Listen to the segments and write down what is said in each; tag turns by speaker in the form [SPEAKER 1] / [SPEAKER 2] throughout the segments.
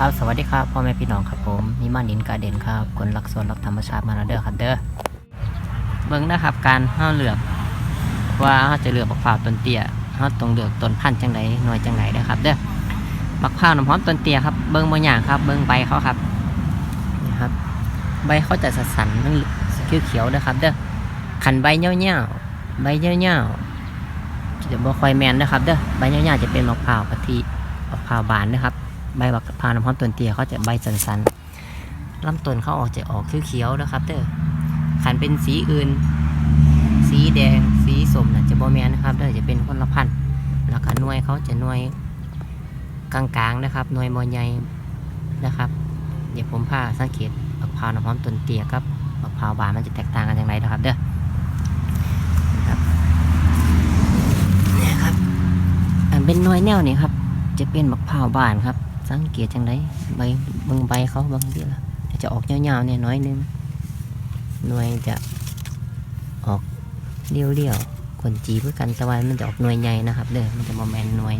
[SPEAKER 1] ครับสวัสดีครับพ่อแม่พี่น้องครับผมมีมานินกาเด่นครับคนรักสวนรักธรรมชาติมาแล้วเด้อครับเด้อเบิ่งนะครับการเฮาเหลือกว่าเฮาจะเหลือกมะพร้าวต้นเตี้ยเฮาต้องเลือกต้นพันธุ์จังไดหน่วยจังไดเด้อครับเด้อมะพร้าวน้ำหอมต้นเตี้ยครับเบิ่งบ่อย่างครับ เบิ่งใบเขาครับนี่ครับ ใบเขาจะสันๆมันเขียวๆเด้อครับเด้อคันใบเหี่ยวๆใบเหี่ยวๆจะบ่ค่อยแม่นเด้อครับเด้อใบเหี่ยวๆจะเป็นมะพร้าวกะทิมะพร้าวบานนะครับ ใบบักพาน้ำหอมต้นเตี้ยเขาจะใบสันๆลำต้นเขาออกจะออกเขียวๆนะครับเด้อขันเป็นสีอื่น สีแดง สีส้มนะจะบ่แมนนะครับเด้อจะเป็นคนละพันธุ์แล้วก็หน่วยเขาจะหน่วยกลางๆนะครับหน่วยมอใหญ่นะครับ เดี๋ยวผมพาสังเกตบักพร้าวน้ำหอมต้นเตี้ยกับบักพร้าวบานมันจะแตกต่างกันอย่างไรนะครับเด้อนี่ครับเป็นน่วยแนวนี่ครับ จะเป็นบักพร้าวบานครับ สังเกตจังไดใบบิ่งใบเขาบางทีละจะออกยาวๆเนี่ยน้อยหนึงหน่วยจะออกเรียวๆคนจีเพื่อกันแต่ว่ามันจะออกหน่วยใหญ่นะครับเด้อมันจะมาแมนหน่วย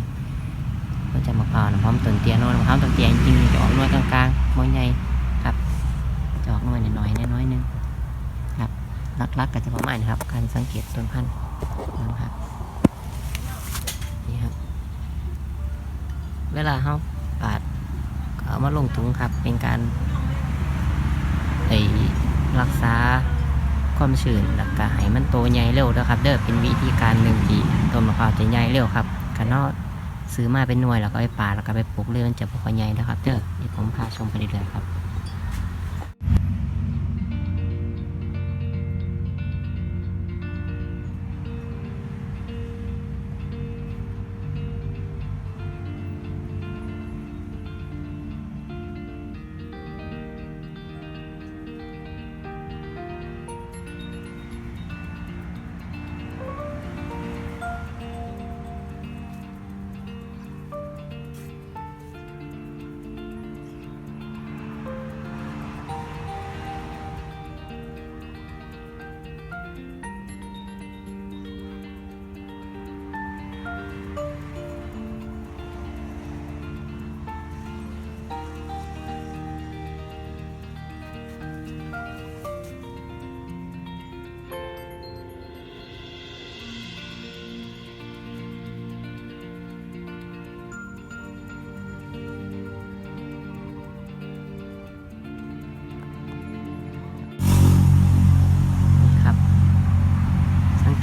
[SPEAKER 1] ก็จะมะพร้าวน้ำหอมต้นเตี้ยน้อยมะพร้าวต้นเตี้ยจริงๆจะออกหน่วยกลางๆหน่วยใหญ่ครับจะออกหน่วยน้อยๆน้อยหนึงครับลักๆก็จะประมาณนี้ครับ การสังเกตต้นพันธุ์นะครับนี่ครับ เวลาเขา เอามาลงถุงครับ เป็นการไอรักษาความชื้นแล้วก็ให้มันโตใหญ่เร็วนะครับ เด้อเป็นวิธีการหนึ่งที่ต้นมะพร้าวจะใหญ่เร็วครับกันเนซื้อมาเป็นหน่วยแล้วก็ไปปาดแล้วก็ไปปลูกเลยมันจะพอใหญ่นะครับ เด้อเดี๋ยวผมพาชมไปเรื่อยๆครับ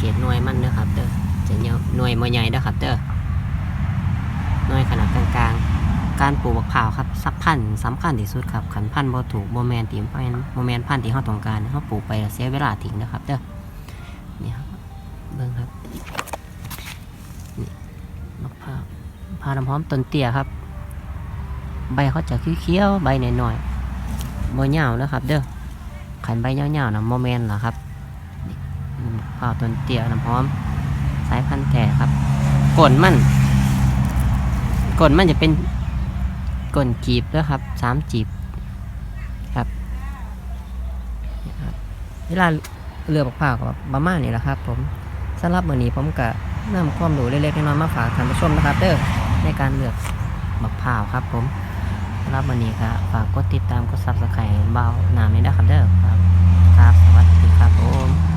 [SPEAKER 1] เกตหน่วยมันเด้อครับเด้อจะเยอะหน่วยมอใหญ่เด้อครับเด้อหน่วยขนาดกลางๆ การปลูกบักพร้าวครับสักพันธุ์สำคัญที่สุดครับขันพันธุ์บ่ถูกโมแมนตีมพันโมแมนพันธุ์ที่เราต้องการเราปลูกไปเสียเวลาทิ้งนะครับเด้อนี่ครับเบิ่งครับนี่บักพร้าวพราวน้ำหอมต้นเตี้ยครับ ใบเขาจะเขียวๆใบหน่อยๆบ่ยาวนะครับ เด้อขันใบเหยาวๆนะโมแมนเหรอครับ ข้าวต้นเตี้ยน้ำหอม สายพันธุ์แท้ครับก้นมันก้นมันจะเป็นก้นจีบแล้วครับสามจีบครับเวลาเลือกมะพร้ากับประมาณนี้แหละครับ ผมสำหรับวันนี้ผมก็นำความรู้เล็กๆน้อยๆมาฝากท่านผู้ชมนะครับเด้อในการเลือกมะพร้าวครับ ผมสำหรับวันนี้ก็ฝากกดติดตามกดซับสไครต์เบาหนามนี้นะครับเด้อครับ ครับสวัสดีครับผม